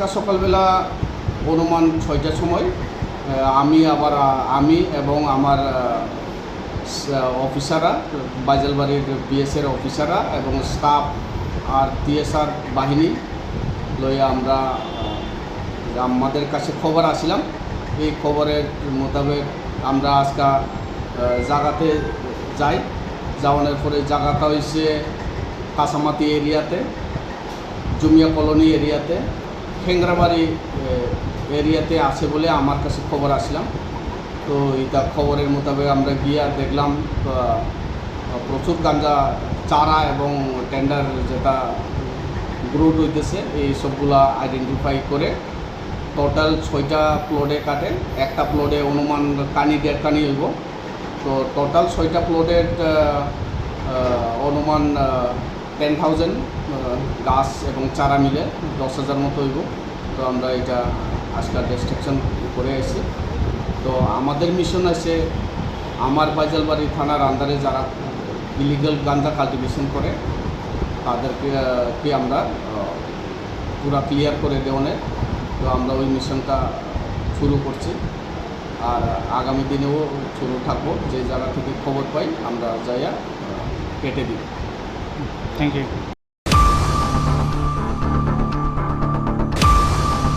আজকে সকালবেলা অনুমান ছয়টার সময় আমি আবার আমি এবং আমার অফিসাররা, বাজালবাড়ির বিএসের অফিসাররা এবং স্টাফ আর টিএসআর বাহিনী লইয়া আমরা আমাদের কাছে খবর আসিলাম। এই খবরের মোতাবেক আমরা আজকে জাগাতে যাই। যাওয়ানোর পরে জায়গাটা হয়েছে কাঁচামাতি এরিয়াতে, জুমিয়া কলোনি এরিয়াতে। খেংরাবাড়ি এরিয়াতে আছে বলে আমার কাছে খবর আসলাম। তো এটা খবরের মোতাবেক আমরা গিয়ে দেখলাম প্রচুর গাঞ্জা চারা এবং টেন্ডার যেটা গ্রোথ হইতেছে, এই সবগুলা আইডেন্টিফাই করে টোটাল ছয়টা প্লটে কাটে। একটা প্লটে অনুমান কানি, দেড় কানি হইব। তো টোটাল ছয়টা প্লটের অনুমান টেন থাউজেন্ড গাছ এবং চারা মিলে দশ হাজার মতো হইব। তো আমরা এটা আজকাল রেস্ট্রিকশন করে আসছি তো আমাদের মিশন আছে আমার বাজালবাড়ি থানার আন্ডারে যারা ইলিগাল গাঞ্জা কাল্টিভেশন করে, তাদেরকে, কে আমরা পুরা ক্লিয়ার করে দেওয়ানের তো আমরা ওই মিশনটা শুরু করছি। আর আগামী দিনেও শুরু থাকব। যে জায়গা থেকে খবর পাই, আমরা যাইয়া কেটে দিই Thank you.